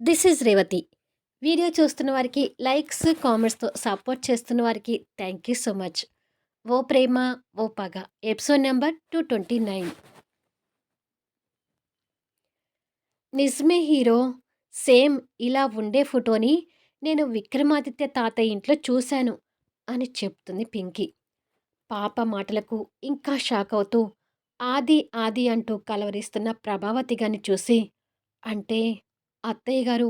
This is Revathi. Video చూస్తున్న వారికి likes, కామెంట్స్‌తో support చేస్తున్న వారికి thank you so much. O Prema O Paga episode number 229. నిజమే హీరో. సేమ్ ఇలా ఉండే ఫోటోని నేను విక్రమాదిత్య తాతయ్య ఇంట్లో చూశాను అని చెప్తుంది పింకీ. పాప మాటలకు ఇంకా షాక్ అవుతూ ఆది ఆది అంటూ కలవరిస్తున్న ప్రభావతి గాని చూసి అంటే అత్తయ్య గారు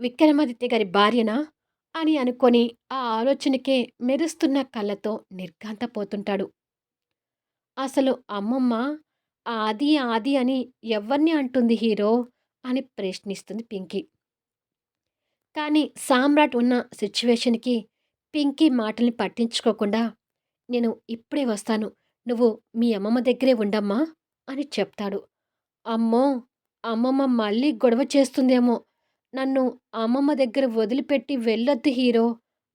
విక్రమాదిత్య గారి భార్యనా అని అనుకొని ఆ ఆలోచనకే మెరుస్తున్న కళ్ళతో నిర్ఘాంతపోతుంటాడు. అసలు అమ్మమ్మ ఆది ఆది అని ఎవ్వరిని అంటుంది హీరో అని ప్రశ్నిస్తుంది పింకీ. కానీ సామ్రాట్ ఉన్న సిచ్యువేషన్‌కి పింకీ మాటల్ని పట్టించుకోకుండా నేను ఇప్పుడే వస్తాను. నువ్వు మీ అమ్మమ్మ దగ్గరే ఉండమ్మా అని చెప్తాడు. అమ్మో! అమ్మమ్మ మళ్ళీ గొడవ చేస్తుందేమో! నన్ను అమ్మమ్మ దగ్గర వదిలిపెట్టి వెళ్ళొద్దు హీరో!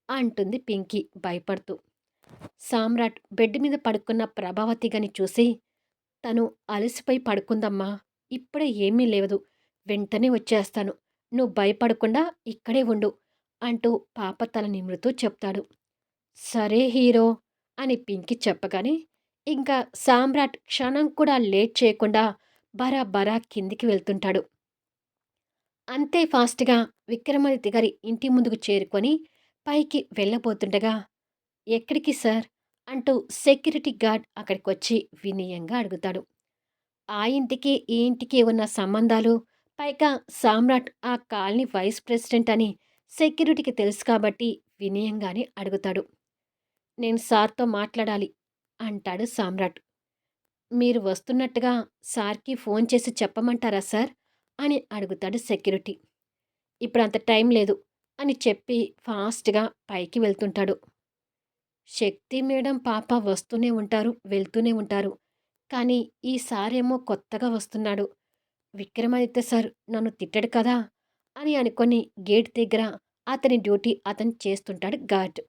అంటుంది పింకీ భయపడుతూ. సామ్రాట్ బెడ్ మీద పడుకున్న ప్రభావతిగని చూసి తను అలసిపోయి పడుకుందమ్మా. ఇప్పుడే ఏమీ లేదు. వెంటనే వచ్చేస్తాను. నువ్వు భయపడకుండా ఇక్కడే ఉండు అంటూ పాప తల నిమురుతూ చెప్తాడు. సరే హీరో అని పింకి చెప్పగానే ఇంకా సామ్రాట్ క్షణం కూడా లేట్ చేయకుండా బరాబరా కిందికి వెళ్తుంటాడు. అంతే ఫాస్ట్‌గా విక్రమాదిత్య గారి ఇంటి ముందుకు చేరుకొని పైకి వెళ్ళబోతుండగా ఎక్కడికి సార్ అంటూ సెక్యూరిటీ గార్డ్ అక్కడికి వచ్చి వినయంగా అడుగుతాడు. ఆ ఇంటికి, ఈ ఇంటికి ఉన్న సంబంధాలు పైగా సామ్రాట్ ఆ కాలనీ వైస్ ప్రెసిడెంట్ అని సెక్యూరిటీకి తెలుసు కాబట్టి వినయంగానే అడుగుతాడు. నేను సార్‌తో మాట్లాడాలి అంటాడు సామ్రాట్. మీరు వస్తున్నట్టుగా సార్‌కి ఫోన్ చేసి చెప్పమంటారా సార్? అని అడుగుతాడు సెక్యూరిటీ. ఇప్పుడు అంత టైం లేదు అని చెప్పి ఫాస్ట్‌గా పైకి వెళ్తుంటాడు. శక్తి మేడం పాప వస్తూనే ఉంటారు, వెళ్తూనే ఉంటారు. కానీ ఈసారేమో కొత్తగా వస్తున్నాడు. విక్రమాదిత్య సార్ నన్ను తిట్టడు కదా! అని అనుకొని గేట్ దగ్గర అతని డ్యూటీ అతను చేస్తుంటాడు గార్డ్.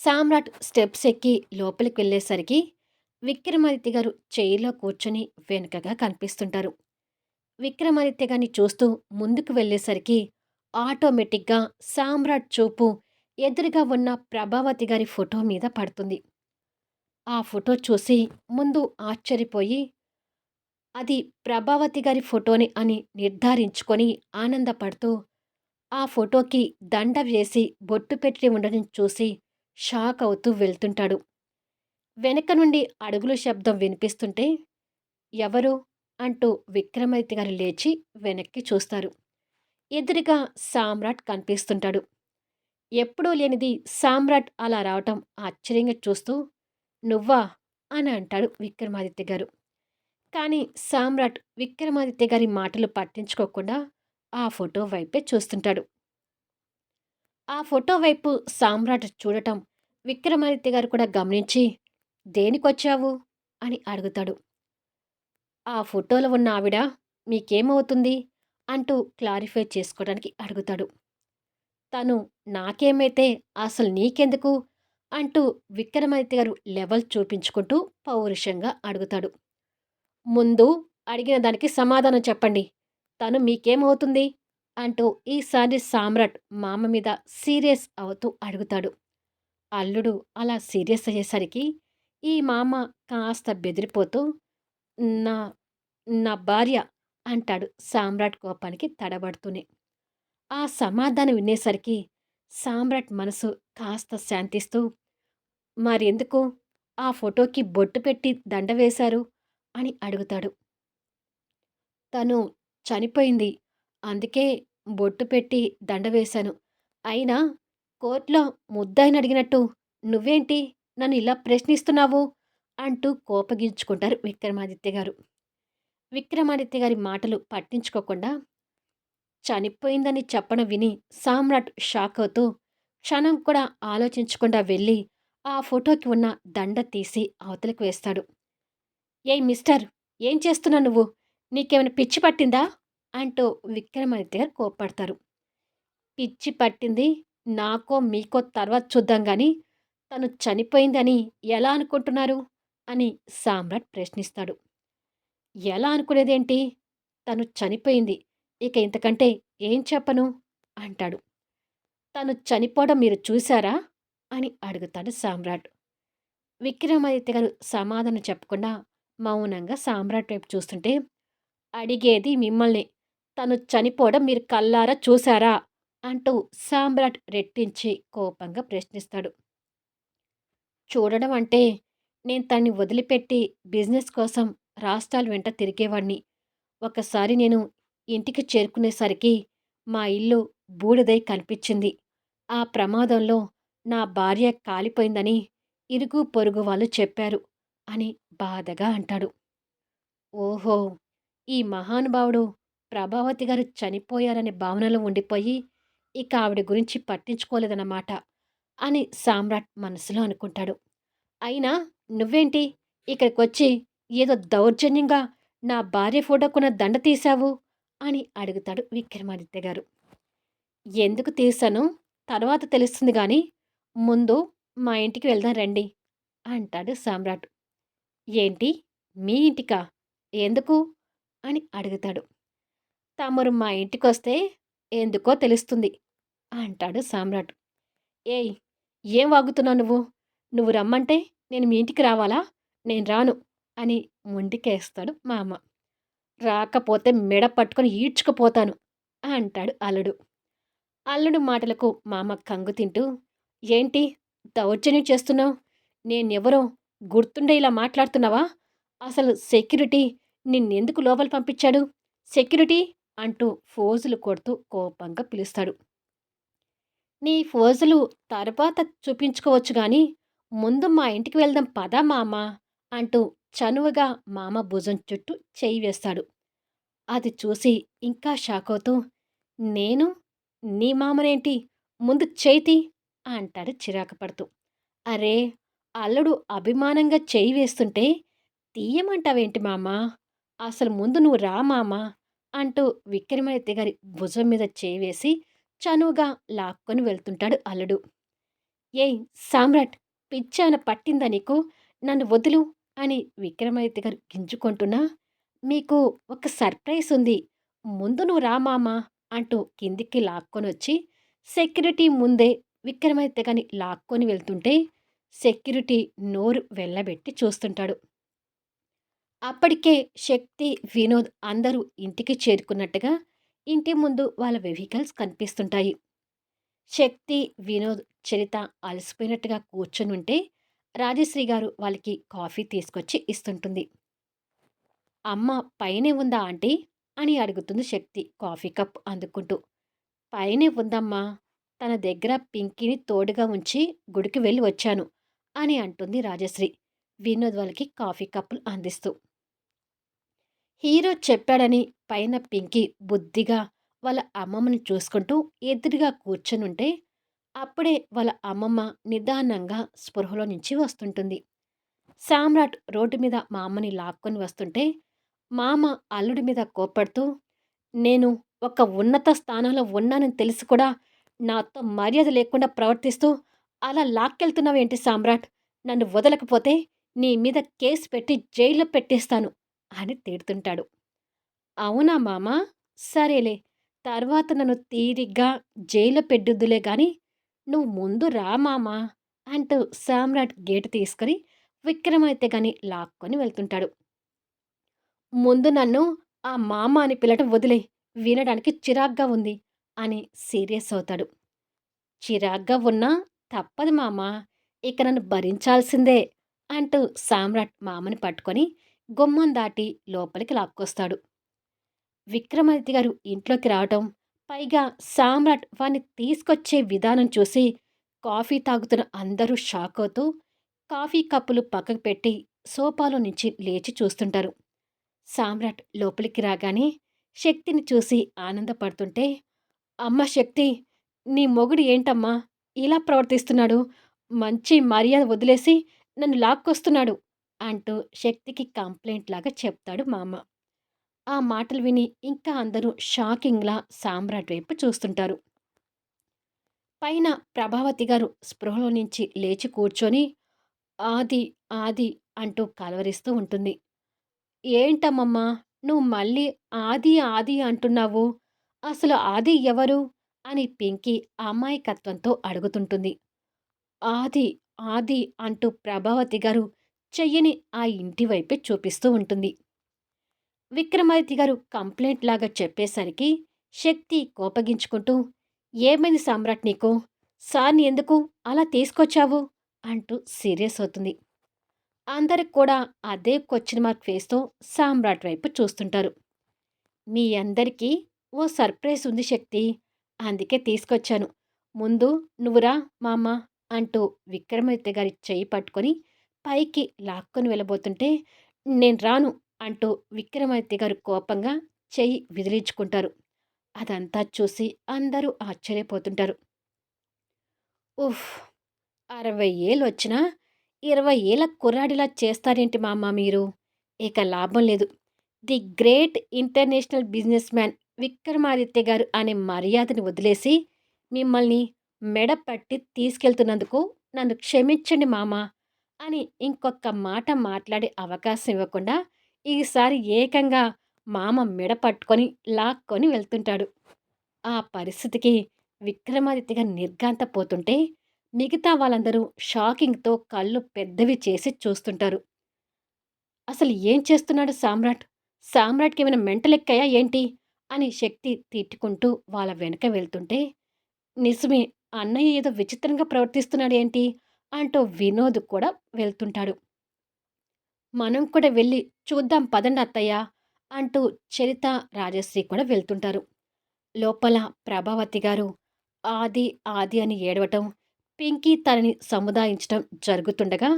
సామ్రాట్ స్టెప్స్ ఎక్కి లోపలికి వెళ్ళేసరికి విక్రమాదిత్య గారు చైర్‌లో కూర్చొని వెనుకగా కనిపిస్తుంటారు. విక్రమాదిత్య గారిని చూస్తూ ముందుకు వెళ్ళేసరికి ఆటోమేటిక్‌గా సామ్రాట్ చూపు ఎదురుగా ఉన్న ప్రభావతి గారి ఫోటో మీద పడుతుంది. ఆ ఫోటో చూసి ముందు ఆశ్చర్యపోయి అది ప్రభావతి గారి ఫోటోని అని నిర్ధారించుకొని ఆనందపడుతూ ఆ ఫోటోకి దండ వేసి బొట్టు పెట్టి ఉండడం చూసి షాక్ అవుతూ వెళ్తుంటాడు. వెనక నుండి అడుగుల శబ్దం వినిపిస్తుంటే ఎవరు అంటూ విక్రమాదిత్య గారు లేచి వెనక్కి చూస్తారు. ఎదురుగా సామ్రాట్ కనిపిస్తుంటాడు. ఎప్పుడూ లేనిది సామ్రాట్ అలా రావటం ఆశ్చర్యంగా చూస్తూ నువ్వా అని అంటాడు విక్రమాదిత్య గారు. కానీ సామ్రాట్ విక్రమాదిత్య గారి మాటలు పట్టించుకోకుండా ఆ ఫోటో వైపే చూస్తుంటాడు. ఆ ఫోటో వైపు సామ్రాట్ చూడటం విక్రమాదిత్య గారు కూడా గమనించి దేనికొచ్చావు అని అడుగుతాడు. ఆ ఫోటోలో ఉన్న ఆవిడ మీకేమవుతుంది అంటూ క్లారిఫై చేసుకోవడానికి అడుగుతాడు. తను నాకేమైతే అసలు నీకెందుకు అంటూ విక్రమాదిత్య గారు లెవెల్ చూపించుకుంటూ పౌరుషంగా అడుగుతాడు. ముందు అడిగిన దానికి సమాధానం చెప్పండి. తను మీకేమవుతుంది అంటూ ఈసారి సామ్రాట్ మామ మీద సీరియస్ అవుతూ అడుగుతాడు. అల్లుడు అలా సీరియస్ అయ్యేసరికి ఈ మామ కాస్త బెదిరిపోతూ నా నా భార్య అంటాడు సామ్రాట్ కోపానికి తడబడుతూనే. ఆ సమాధానం వినేసరికి సామ్రాట్ మనసు కాస్త శాంతిస్తూ మరెందుకు ఆ ఫోటోకి బొట్టు పెట్టి దండ వేశారు అని అడుగుతాడు. తను చనిపోయింది. అందుకే బొట్టు పెట్టి దండ వేశాను. అయినా కోర్టులో ముద్దాయిని అడిగినట్టు నువ్వేంటి నన్ను ఇలా ప్రశ్నిస్తున్నావు? అంటూ కోపగించుకుంటారు విక్రమాదిత్య గారు. విక్రమాదిత్య గారి మాటలు పట్టించుకోకుండా చనిపోయిందని చెప్పడం విని సామ్రాట్ షాక్ అవుతూ క్షణం కూడా ఆలోచించకుండా వెళ్ళి ఆ ఫోటోకి ఉన్న దండ తీసి అవతలకు వేస్తాడు. ఏయ్ మిస్టర్ ఏం చేస్తున్నావు నువ్వు? నీకేమైనా పిచ్చి పట్టిందా? అంటూ విక్రమాదిత్య గారు కోప్పడతారు. పిచ్చి పట్టింది నాకో మీకో తర్వాత చూద్దాం కానీ తను చనిపోయిందని ఎలా అనుకుంటున్నారు? అని సామ్రాట్ ప్రశ్నిస్తాడు. ఎలా అనుకునేదేంటి? తను చనిపోయింది. ఇక ఇంతకంటే ఏం చెప్పను అంటాడు తను చనిపోవడం మీరు చూశారా అని అడుగుతాడు సామ్రాట్ విక్రమాదిత్య గారు సమాధానం చెప్పకుండా మౌనంగా సామ్రాట్ వైపు చూస్తుంటే అడిగేది మిమ్మల్ని తను చనిపోవడం మీరు కల్లారా చూశారా అంటూ సామ్రాట్ రెట్టించి కోపంగా ప్రశ్నిస్తాడు చూడడం అంటే నేను తన్ని వదిలిపెట్టి బిజినెస్ కోసం రాష్ట్రాలు వెంట తిరిగేవాణ్ణి ఒకసారి నేను ఇంటికి చేరుకునేసరికి మా ఇల్లు బూడిదై కనిపించింది. ఆ ప్రమాదంలో నా భార్య కాలిపోయిందని ఇరుగు పొరుగు వాళ్ళు చెప్పారు అని బాధగా అంటాడు. ఓహో! ఈ మహానుభావుడు ప్రభావతి గారు చనిపోయారనే భావనలో ఉండిపోయి ఇక ఆవిడ గురించి పట్టించుకోలేదన్నమాట. అని సామ్రాట్ మనసులో అనుకుంటాడు. అయినా నువ్వేంటి? ఇక్కడికి వచ్చి ఏదో దౌర్జన్యంగా నా భార్య ఫోటోకున్న దండ తీశావు? అని అడుగుతాడు విక్రమాదిత్య గారు. ఎందుకు తీశాను? తర్వాత తెలుస్తుంది కానీ ముందు మా ఇంటికి వెళ్దాం రండి అంటాడు సామ్రాట్. ఏంటి? మీ ఇంటికా? ఎందుకు? అని అడుగుతాడు. తమరు మా ఇంటికి వస్తే ఎందుకో తెలుస్తుంది అంటాడు సామ్రాట్. ఏయ్ ఏం వాగుతున్నావు నువ్వు? నువ్వు రమ్మంటే నేను మీ ఇంటికి రావాలా? నేను రాను అని ముండికేస్తాడు మా అమ్మ. రాకపోతే మెడ పట్టుకొని ఈడ్చుకుపోతాను అంటాడు అల్లుడు. అల్లుడు మాటలకు మామ కంగు తింటూ ఏంటి? దౌర్జన్యం చేస్తున్నావు? నేనెవరో? గుర్తుండే ఇలా మాట్లాడుతున్నావా? అసలు సెక్యూరిటీ నిన్నెందుకు లోపల పంపించాడు? సెక్యూరిటీ? అంటూ ఫోజులు కొడుతూ కోపంగా పిలుస్తాడు. నీ ఫోజులు తర్వాత చూపించుకోవచ్చు గాని ముందు మా ఇంటికి వెళ్దాం పదా మామ అంటూ చనువుగా మామ భుజం చుట్టూ చేయి వేస్తాడు. అది చూసి ఇంకా షాక్ అవుతూ నేను? నీ మామనేంటి? ముందు చేతి అంటాడు చిరాకు పడుతూ అరే అల్లుడు అభిమానంగా చేయి వేస్తుంటే తీయమంటావేంటి మామ? అసలు ముందు నువ్వు రా మామ అంటూ విక్రమాదిత్య గారి భుజం మీద చేయి వేసి చనువుగా లాక్కొని వెళ్తుంటాడు అల్లుడు. ఏయ్ సామ్రాట్ పిచ్చాన పట్టిందా నీకు? నన్ను వదులు అని విక్రమాదిత్య గారు గింజుకుంటున్నా మీకు ఒక సర్ప్రైజ్ ఉంది. ముందు నువ్వు రామామా అంటూ కిందికి లాక్కొని వచ్చి సెక్యూరిటీ ముందే విక్రమాదిత్య గారిని లాక్కొని వెళ్తుంటే సెక్యూరిటీ నోరు వెళ్ళబెట్టి చూస్తుంటాడు. అప్పటికే శక్తి వినోద్ అందరూ ఇంటికి చేరుకున్నట్టుగా ఇంటి ముందు వాళ్ళ వెహికల్స్ కనిపిస్తుంటాయి. శక్తి వినోద్ చరిత అలసిపోయినట్టుగా కూర్చొని ఉంటే రాజశ్రీ గారు వాళ్ళకి కాఫీ తీసుకొచ్చి ఇస్తుంటుంది. అమ్మ పైనే ఉందా ఆంటీ? అని అడుగుతుంది శక్తి కాఫీ కప్ అందుకుంటూ. పైనే ఉందమ్మా. తన దగ్గర పింకీని తోడుగా ఉంచి గుడికి వెళ్ళి వచ్చాను అని అంటుంది రాజశ్రీ వినోద్ వాళ్ళకి కాఫీ కప్పులు అందిస్తూ. హీరో చెప్పాడని పైన పింకీ బుద్ధిగా వాళ్ళ అమ్మమ్మని చూసుకుంటూ ఎదురుగా కూర్చొనుంటే అప్పుడే వాళ్ళ అమ్మమ్మ నిదానంగా స్పృహలో నుంచి వస్తుంటుంది. సామ్రాట్ రోడ్డు మీద మా అమ్మని లాక్కొని వస్తుంటే మామ అల్లుడి మీద కోపడుతూ నేను ఒక ఉన్నత స్థానంలో ఉన్నానని తెలిసి కూడా నాతో మర్యాద లేకుండా ప్రవర్తిస్తూ అలా లాక్కెళ్తున్నావేంటి సామ్రాట్? నన్ను వదలకపోతే నీ మీద కేసు పెట్టి జైల్లో పెట్టేస్తాను అని తిడుతుంటాడు. అవునా మామ? సరేలే. తర్వాత నన్ను తీరిగ్గా జైలు పెట్టుద్దులే గాని నువ్వు ముందు రా మామా అంటూ సామ్రాట్ గేటు తీసుకొని విక్రమైతే గాని లాక్కొని వెళ్తుంటాడు. ముందు నన్ను ఆ మామ అని పిల్లటం వదిలే వినడానికి చిరాగ్గా ఉంది అని సీరియస్ అవుతాడు. చిరాగ్గా ఉన్నా తప్పదు మామ ఇక నన్ను భరించాల్సిందే అంటూ సామ్రాట్ మామని పట్టుకొని గుమ్మం దాటి లోపలికి లాక్కొస్తాడు. విక్రమాదిత్య గారు ఇంట్లోకి రావటం పైగా సామ్రాట్ వాణ్ణి తీసుకొచ్చే విధానం చూసి కాఫీ తాగుతున్న అందరూ షాక్ అవుతూ కాఫీ కప్పులు పక్కకు పెట్టి సోఫాలో నుంచి లేచి చూస్తుంటారు. సామ్రాట్ లోపలికి రాగానే శక్తిని చూసి ఆనందపడుతుంటే అమ్మ శక్తి నీ మొగుడు ఏంటమ్మా? ఇలా ప్రవర్తిస్తున్నాడు. మంచి మర్యాద వదిలేసి నన్ను లాక్కొస్తున్నాడు అంటూ శక్తికి కంప్లైంట్ లాగా చెప్తాడు మా అమ్మ. ఆ మాటలు విని ఇంకా అందరూ షాకింగ్లా సామ్రాట్ వైపు చూస్తుంటారు. పైన ప్రభావతి గారు స్పృహలో నుంచి లేచి కూర్చొని ఆది ఆది అంటూ కలవరిస్తూ ఉంటుంది. ఏంటమ్మమ్మా నువ్వు మళ్ళీ ఆది ఆది అంటున్నావు? అసలు ఆది ఎవరు? అని పింకీ అమాయకత్వంతో అడుగుతుంటుంది. ఆది ఆది అంటూ ప్రభావతి గారు చెయ్యని ఆ ఇంటి వైపే చూపిస్తూ ఉంటుంది. విక్రమాదిత్య గారు కంప్లైంట్ లాగా చెప్పేసరికి శక్తి కోపగించుకుంటూ ఏమైంది సామ్రాట్ నీకు? సార్ని ఎందుకు అలా తీసుకొచ్చావు? అంటూ సీరియస్ అవుతుంది. అందరికి కూడా అదే క్వశ్చన్ మార్క్ ఫేస్తో సామ్రాట్ వైపు చూస్తుంటారు. మీ అందరికీ ఓ సర్ప్రైజ్ ఉంది శక్తి అందుకే తీసుకొచ్చాను. ముందు నువ్వురా మామ అంటూ విక్రమాదిత్య గారి చేయి పట్టుకొని పైకి లాక్కొని వెళ్ళబోతుంటే నేను రాను అంటూ విక్రమాదిత్య గారు కోపంగా చెయ్యి విదిలించుకుంటారు. అదంతా చూసి అందరూ ఆశ్చర్యపోతుంటారు. ఉఫ్ అరవై ఏళ్ళు వచ్చినా ఇరవై ఏళ్ళ కుర్రాడిలా చేస్తారేంటి మామ మీరు? ఇక లాభం లేదు. The great international businessman Vikramaditya గారు అనే మర్యాదని వదిలేసి మిమ్మల్ని మెడ పట్టి తీసుకెళ్తున్నందుకు నన్ను క్షమించండి మామ అని ఇంకొక మాట మాట్లాడే అవకాశం ఇవ్వకుండా ఈసారి ఏకంగా మామ మెడ పట్టుకొని లాక్కొని వెళ్తుంటాడు. ఆ పరిస్థితికి విక్రమాదిత్యగా నిర్ఘాంతపోతుంటే మిగతా వాళ్ళందరూ షాకింగ్తో కళ్ళు పెద్దవి చేసి చూస్తుంటారు. అసలు ఏం చేస్తున్నాడు సామ్రాట్? సామ్రాట్కి ఏమైనా మెంటలెక్కాయా ఏంటి? అని శక్తి తిట్టుకుంటూ వాళ్ళ వెనక వెళ్తుంటే నిజమే అన్నయ్య ఏదో విచిత్రంగా ప్రవర్తిస్తున్నాడు ఏంటి? అంటూ వినోద్ కూడా వెళ్తుంటాడు. మనం కూడా వెళ్ళి చూద్దాం పదండి అత్తయ్య అంటూ చరిత రాజశ్రీ కూడా వెళ్తుంటారు. లోపల ప్రభావతి గారు ఆది ఆది అని ఏడవటం పింకీ తనని సముదాయించటం జరుగుతుండగా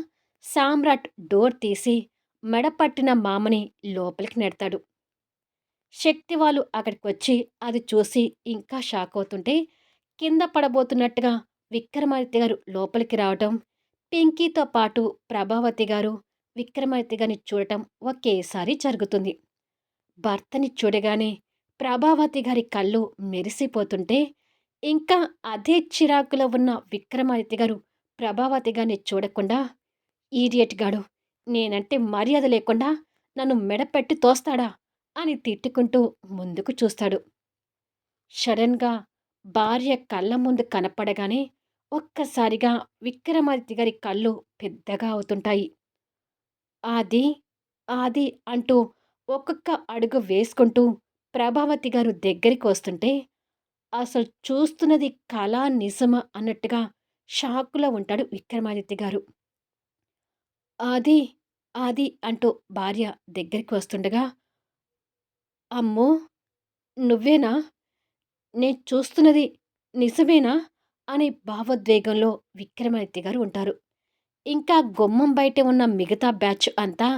సామ్రాట్ డోర్ తీసి మెడపట్టిన మామని లోపలికి నెడతాడు. శక్తి వాళ్ళు అక్కడికి వచ్చి అది చూసి ఇంకా షాక్ అవుతుంటే కింద పడబోతున్నట్టుగా విక్రమాదిత్య గారు లోపలికి రావటం పింకీతో పాటు ప్రభావతి గారు విక్రమాదిత్య గారిని చూడటం ఒకేసారి జరుగుతుంది. భర్తని చూడగానే ప్రభావతి గారి కళ్ళు మెరిసిపోతుంటే ఇంకా అదే చిరాకులో ఉన్న విక్రమాదిత్య గారు ప్రభావతి గారిని చూడకుండా ఈడియట్ గాడు నేనంటే మర్యాద లేకుండా నన్ను మెడపెట్టి తోస్తాడా? అని తిట్టుకుంటూ ముందుకు చూస్తాడు. సడన్గా భార్య కళ్ళ ముందు కనపడగానే ఒక్కసారిగా విక్రమాదిత్య గారి కళ్ళు పెద్దగా అవుతుంటాయి. ఆది ఆది అంటూ ఒక్కొక్క అడుగు వేసుకుంటూ ప్రభావతి గారు దగ్గరికి వస్తుంటే అసలు చూస్తున్నది కళా నిజమా అన్నట్టుగా షాకులో ఉంటాడు విక్రమాదిత్య గారు. ఆది ఆది అంటూ భార్య దగ్గరికి వస్తుండగా అమ్మో! నువ్వేనా? నేను చూస్తున్నది నిజమేనా? అనే భావోద్వేగంలో విక్రమాదిత్య గారు ఉంటారు. ఇంకా గుమ్మం బయట ఉన్న మిగతా బ్యాచ్ అంతా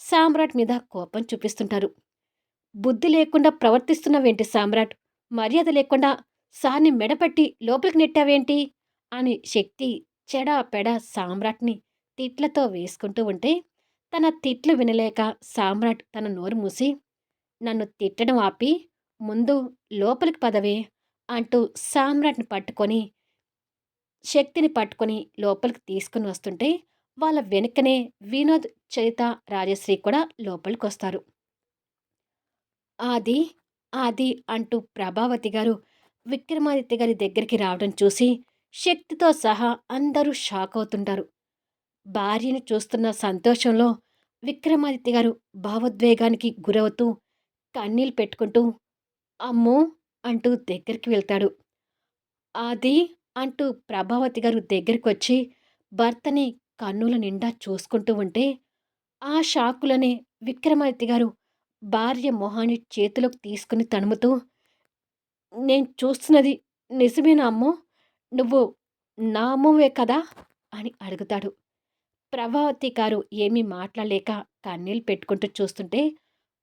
సామ్రాట్ మీద కోపం చూపిస్తుంటారు. బుద్ధి లేకుండా ప్రవర్తిస్తున్నవేంటి సామ్రాట్? మర్యాద లేకుండా సార్ని మెడపట్టి లోపలికి నెట్టావేంటి? అని శక్తి చెడా పెడ సామ్రాట్ని తిట్లతో వేసుకుంటూ ఉంటే తన తిట్లు వినలేక సామ్రాట్ తన నోరు మూసి నన్ను తిట్టడం ఆపి ముందు లోపలికి పదవే అంటూ సామ్రాట్ని పట్టుకొని శక్తిని పట్టుకొని లోపలికి తీసుకుని వస్తుంటే వాళ్ళ వెనుకనే వినోద్ చరిత రాజశ్రీ కూడా లోపలికి వస్తారు ఆది ఆది అంటూ ప్రభావతి గారు విక్రమాదిత్య గారి దగ్గరికి రావడం చూసి శక్తితో సహా అందరూ షాక్ అవుతుంటారు. భార్యను చూస్తున్న సంతోషంలో విక్రమాదిత్య గారు భావోద్వేగానికి గురవుతూ కన్నీళ్ళు పెట్టుకుంటూ అమ్మో అంటూ దగ్గరికి వెళ్తాడు. ఆది అంటూ ప్రభావతి గారు దగ్గరికి వచ్చి భర్తని కన్నుల నిండా చూసుకుంటూ ఉంటే ఆ షాకులనే విక్రమాదిత్య గారు భార్య మొహాన్ని చేతిలోకి తీసుకుని తణుముతూ నేను చూస్తున్నది నిజమేనా అమ్మో? నువ్వు నా అమ్మవే కదా? అని అడుగుతాడు. ప్రభావతి గారు ఏమీ మాట్లాడలేక కన్నీళ్ళు పెట్టుకుంటూ చూస్తుంటే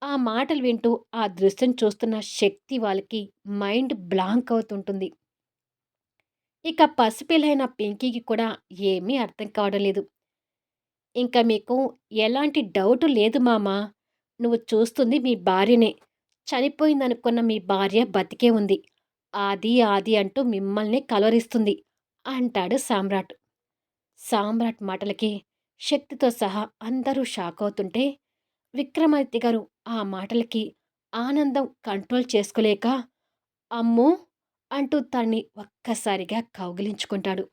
ఆ మాటలు వింటూ ఆ దృశ్యం చూస్తున్న శక్తి వాళ్ళకి మైండ్ బ్లాంక్ అవుతుంటుంది. ఇక పసిపిల్లైన పింకీకి కూడా ఏమీ అర్థం కావడం లేదు. ఇంకా మీకు ఎలాంటి డౌట్ లేదు మామా. నువ్వు చూస్తుంది మీ భార్యనే. చనిపోయిందనుకున్న మీ భార్య బతికే ఉంది. ఆది ఆది అంటూ మిమ్మల్ని కలవరిస్తుంది అంటాడు సామ్రాట్. సామ్రాట్ మాటలకి శక్తితో సహా అందరూ షాక్ అవుతుంటే విక్రమాదిత్య గారు ఆ మాటలకి ఆనందం కంట్రోల్ చేసుకోలేక అమ్మో! అంటూ తన్ని ఒక్కసారిగా కౌగిలించుకుంటాడు.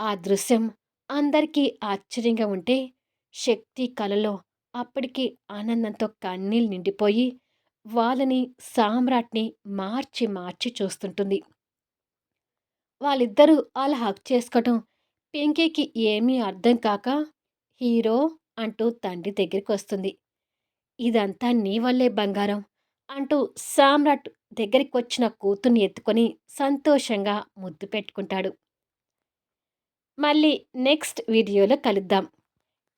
ఆ దృశ్యం అందరికీ ఆశ్చర్యంగా ఉంటే శక్తి కలలో అప్పటికి ఆనందంతో కన్నీళ్ళు నిండిపోయి వాళ్ళని సామ్రాట్ని మార్చి మార్చి చూస్తుంటుంది. వాళ్ళిద్దరూ అలా హక్ చేసుకోవటం పింకీకి ఏమీ అర్థం కాక హీరో అంటూ తండ్రి దగ్గరికి వస్తుంది. ఇదంతా నీ వల్లే బంగారం. అంటూ సామ్రాట్ దగ్గరికి వచ్చిన కూతుర్ని ఎత్తుకొని సంతోషంగా ముద్దు పెట్టుకుంటాడు. మళ్ళీ నెక్స్ట్ వీడియోలో కలుద్దాం.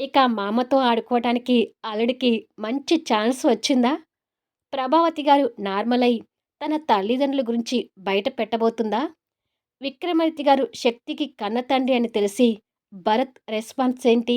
ఇక మామతో ఆడుకోవటానికి అల్లుడికి మంచి ఛాన్స్ వచ్చిందా? ప్రభావతి గారు నార్మల్ అయి తన తల్లిదండ్రుల గురించి బయట పెట్టబోతుందా? విక్రమాదిత్య గారు శక్తికి కన్న తండ్రి అని తెలిసి భరత్ రెస్పాన్స్ ఏంటి?